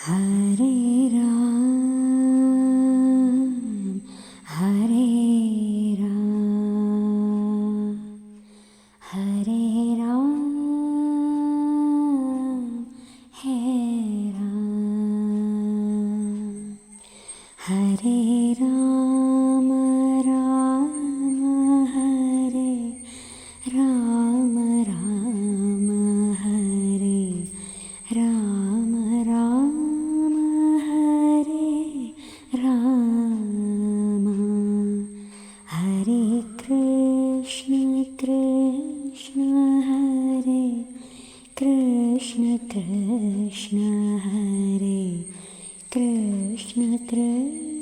ഹരേ രാം ഹരേ രാം ഹരേ രാം ഹേ രാം ഹരേ രാമ രാമ ഹരേ രാമ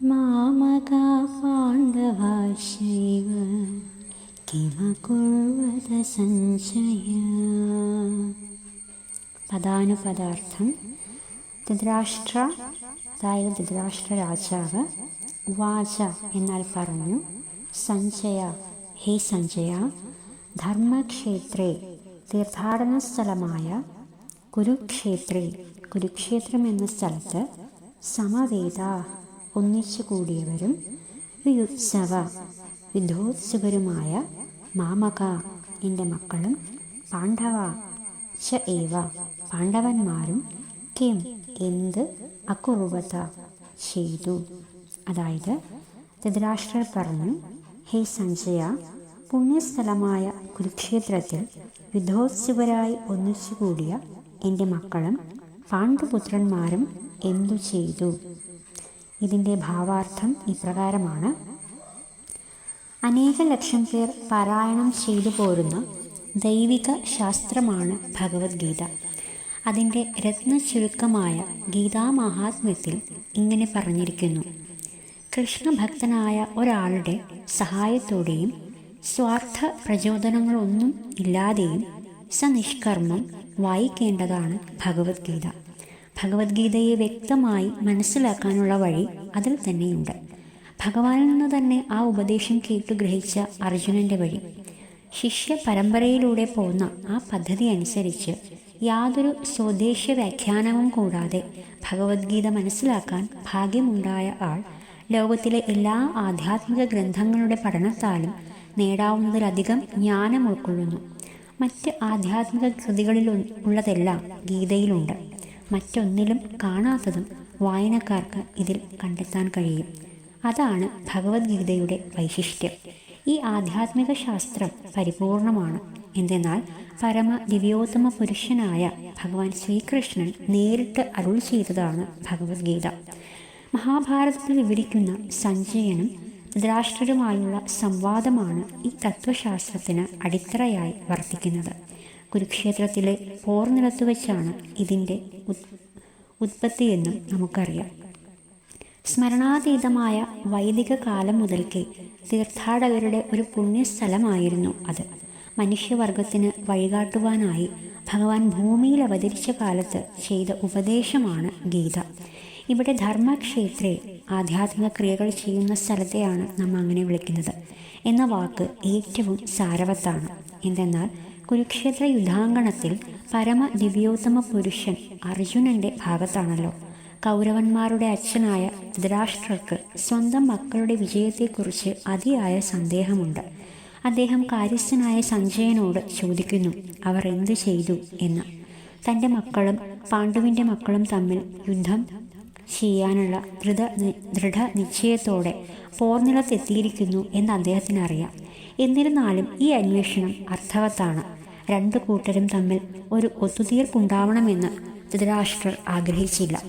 മാമകാ പാണ്ഡവാശൈവ കിമകുർവത സഞ്ജയ പദാനുപദാർത്ഥം ധൃതരാഷ്ട്ര അതായത് ധൃതരാഷ്ട്ര രാജാവ് വാച എന്നാൽ പറഞ്ഞു സഞ്ജയ ഹേ സഞ്ജയ ധർമ്മക്ഷേത്രേ തീർത്ഥാടന സ്ഥലമായ കുരുക്ഷേത്രേ കുരുക്ഷേത്രം എന്ന സ്ഥലത്ത് സമവേദ ഒന്നിച്ചു കൂടിയവരും വിയുത്സവ വിധോത്സവരുമായ മാമക എന്റെ മക്കളും പാണ്ഡവ ച ഏവ പാണ്ഡവന്മാരും കിം എന്ത് അക്കുറുവത ചെയ്തു. അതായത് ധൃതരാഷ്ട്രർ പറഞ്ഞു ഹേ സഞ്ജയ പുണ്യസ്ഥലമായ കുരുക്ഷേത്രത്തിൽ യുദ്ധോത്സുകരായി ഒന്നിച്ചുകൂടിയ എന്റെ മക്കളും പാണ്ഡുപുത്രന്മാരും എന്തു ചെയ്തു? ഇതിന്റെ ഭാവാർത്ഥം ഇപ്രകാരമാണ്. അനേക ലക്ഷം പേർ പാരായണം ചെയ്തു പോരുന്ന ദൈവിക ശാസ്ത്രമാണ് ഭഗവത്ഗീത. അതിന്റെ രത്നചുരുക്കമായ ഗീതാമാഹാത്മ്യത്തിൽ ഇങ്ങനെ പറഞ്ഞിരിക്കുന്നു. കൃഷ്ണഭക്തനായ ഒരാളുടെ സഹായത്തോടെയും സ്വാർത്ഥ പ്രചോദനങ്ങളൊന്നും ഇല്ലാതെയും സനിഷ്കർമ്മം വായിക്കേണ്ടതാണ് ഭഗവത്ഗീത. ഭഗവത്ഗീതയെ വ്യക്തമായി മനസ്സിലാക്കാനുള്ള വഴി അതിൽ തന്നെയുണ്ട്. ഭഗവാനിൽ നിന്ന് തന്നെ ആ ഉപദേശം കേട്ടു ഗ്രഹിച്ച അർജുനന്റെ വഴി. ശിഷ്യ പരമ്പരയിലൂടെ പോകുന്ന ആ പദ്ധതി അനുസരിച്ച് യാതൊരു സ്വദേശ വ്യാഖ്യാനവും കൂടാതെ ഭഗവത്ഗീത മനസ്സിലാക്കാൻ ഭാഗ്യമുണ്ടായ ആൾ ലോകത്തിലെ എല്ലാ ആധ്യാത്മിക ഗ്രന്ഥങ്ങളുടെ പഠനത്താലും നേടാവുന്നതിലധികം ജ്ഞാനം ഉൾക്കൊള്ളുന്നു. മറ്റ് ആധ്യാത്മിക കൃതികളിൽ ഉള്ളതെല്ലാം ഗീതയിലുണ്ട്. മറ്റൊന്നിലും കാണാത്തതും വായനക്കാർക്ക് ഇതിൽ കണ്ടെത്താൻ കഴിയും. അതാണ് ഭഗവത്ഗീതയുടെ വൈശിഷ്ട്യം. ഈ ആധ്യാത്മിക ശാസ്ത്രം പരിപൂർണമാണ്. എന്തെന്നാൽ പരമ ദിവ്യോത്തമ പുരുഷനായ ഭഗവാൻ ശ്രീകൃഷ്ണൻ നേരിട്ട് അരുൾ ചെയ്തതാണ് ഭഗവത്ഗീത. മഹാഭാരതത്തിൽ വിവരിക്കുന്ന സഞ്ജയനും ധൃതരാഷ്ട്രരുമായുള്ള സംവാദമാണ് ഈ തത്വശാസ്ത്രത്തിന് അടിത്തറയായി വർത്തിക്കുന്നത്. കുരുക്ഷേത്രത്തിലെ പോർനിലത്ത് വെച്ചാണ് ഇതിന്റെ ഉത്പത്തിയെന്നും നമുക്കറിയാം. സ്മരണാതീതമായ വൈദിക കാലം മുതൽക്കേ തീർത്ഥാടകരുടെ ഒരു പുണ്യസ്ഥലമായിരുന്നു അത്. മനുഷ്യവർഗത്തിന് വഴികാട്ടുവാനായി ഭഗവാൻ ഭൂമിയിൽ അവതരിച്ച കാലത്ത് ചെയ്ത ഉപദേശമാണ് ഗീത. ഇവിടെ ധർമ്മക്ഷേത്രേ ആധ്യാത്മിക ക്രിയകൾ ചെയ്യുന്ന സ്ഥലത്തെയാണ് നാം അങ്ങനെ വിളിക്കുന്നത്. എന്ന വാക്ക് ഏറ്റവും സാരവത്താണ്. എന്തെന്നാൽ കുരുക്ഷേത്ര യുദ്ധാങ്കണത്തിൽ പരമ ദിവ്യോത്തമ പുരുഷൻ അർജുനന്റെ ഭാഗത്താണല്ലോ. കൗരവന്മാരുടെ അച്ഛനായ ധൃതരാഷ്ട്രർക്ക് സ്വന്തം മക്കളുടെ വിജയത്തെക്കുറിച്ച് അതിയായ സന്ദേഹമുണ്ട്. അദ്ദേഹം കാര്യസ്ഥനായ സഞ്ജയനോട് ചോദിക്കുന്നു അവർ എന്ത് ചെയ്തു? എന്ന്. തന്റെ മക്കളും പാണ്ഡുവിന്റെ മക്കളും തമ്മിൽ യുദ്ധം ചെയ്യാനുള്ള ദൃഢ ദൃഢ നിശ്ചയത്തോടെ പോർനിലത്തെത്തിയിരിക്കുന്നു എന്ന് അദ്ദേഹത്തിന് അറിയാം എന്നിരുന്നാലും ഈ അന്വേഷണം അർത്ഥവത്താണ്. രണ്ടു കൂട്ടരും തമ്മിൽ ഒരു ഒത്തുതീർപ്പുണ്ടാവണമെന്ന് ധൃതരാഷ്ട്രർ ആഗ്രഹിച്ചില്ല.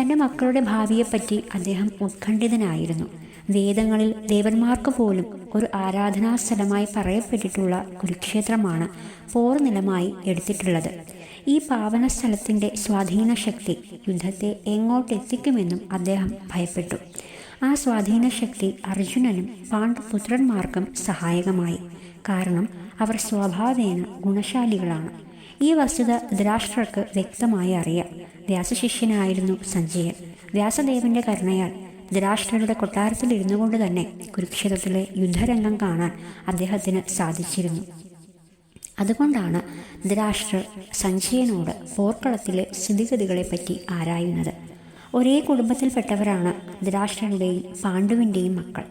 തന്റെ മക്കളുടെ ഭാവിയെപ്പറ്റി അദ്ദേഹം ഉത്കണ്ഠിതനായിരുന്നു. വേദങ്ങളിൽ ദേവന്മാർക്ക് പോലും ഒരു ആരാധനാ സ്ഥലമായി പറയപ്പെട്ടിട്ടുള്ള കുരുക്ഷേത്രമാണ് പോർനിലമായി എടുത്തിട്ടുള്ളത്. ഈ പാവന സ്ഥലത്തിന്റെ സ്വാധീന ശക്തി യുദ്ധത്തെ എങ്ങോട്ടെത്തിക്കുമെന്നും അദ്ദേഹം ഭയപ്പെട്ടു. ആ സ്വാധീന ശക്തി അർജുനനും പാണ്ഡുപുത്രന്മാർക്കും സഹായകമായി. കാരണം അവർ സ്വഭാവേന ഗുണശാലികളാണ്. ഈ വസ്തുത ധൃതരാഷ്ട്രർക്ക് വ്യക്തമായി അറിയാം. വ്യാസശിഷ്യനായിരുന്നു സഞ്ജയൻ. വ്യാസദേവന്റെ കരുണയാൽ ധൃതരാഷ്ട്രരുടെ കൊട്ടാരത്തിൽ ഇരുന്നു കൊണ്ട് തന്നെ കുരുക്ഷേത്രത്തിലെ യുദ്ധരംഗം കാണാൻ അദ്ദേഹത്തിന് സാധിച്ചിരുന്നു. അതുകൊണ്ടാണ് ധൃതരാഷ്ട്രർ സഞ്ജയനോട് പോർക്കളത്തിലെ സ്ഥിതിഗതികളെപ്പറ്റി ആരായുന്നത്. ഒരേ കുടുംബത്തിൽപ്പെട്ടവരാണ് ധൃതരാഷ്ട്രന്റെയും പാണ്ഡുവിന്റെയും മക്കൾ.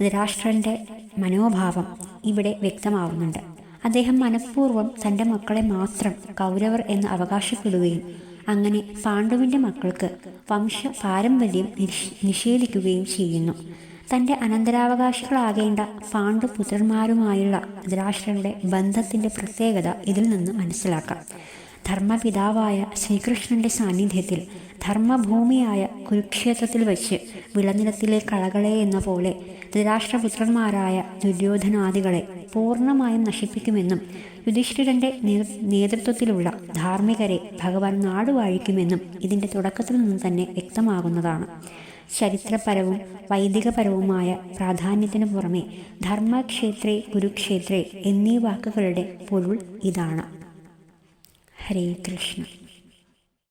ധൃതരാഷ്ട്രന്റെ മനോഭാവം ഇവിടെ വ്യക്തമാവുന്നുണ്ട്. അദ്ദേഹം മനഃപൂർവം തന്റെ മക്കളെ മാത്രം കൗരവർ എന്ന് അവകാശപ്പെടുകയും അങ്ങനെ പാണ്ഡുവിന്റെ മക്കൾക്ക് വംശ പാരമ്പര്യം നിഷ് നിഷേധിക്കുകയും ചെയ്യുന്നു. തന്റെ അനന്തരാവകാശികളാകേണ്ട പാണ്ഡുപുത്രന്മാരുമായുള്ള ധൃതരാഷ്ട്രരുടെ ബന്ധത്തിന്റെ പ്രത്യേകത ഇതിൽ നിന്ന് മനസ്സിലാക്കാം. ധർമ്മപിതാവായ ശ്രീകൃഷ്ണന്റെ സാന്നിധ്യത്തിൽ ധർമ്മഭൂമിയായ കുരുക്ഷേത്രത്തിൽ വച്ച് വിളനിലത്തിലെ കളകളെ എന്ന പോലെ ധൃരാഷ്ട്രപുത്രന്മാരായ ദുര്യോധനാദികളെ പൂർണമായും നശിപ്പിക്കുമെന്നും യുധിഷ്ഠിരന്റെ നേതൃത്വത്തിലുള്ള ധാർമ്മികരെ ഭഗവാൻ നാടുവാഴിക്കുമെന്നും ഇതിന്റെ തുടക്കത്തിൽ നിന്ന് തന്നെ വ്യക്തമാകുന്നതാണ്. ചരിത്രപരവും വൈദികപരവുമായ പ്രാധാന്യത്തിനു പുറമെ ധർമ്മക്ഷേത്രേ കുരുക്ഷേത്രേ എന്നീ വാക്കുകളുടെ പൊരുൾ ഇതാണ്. ഹരേ കൃഷ്ണ.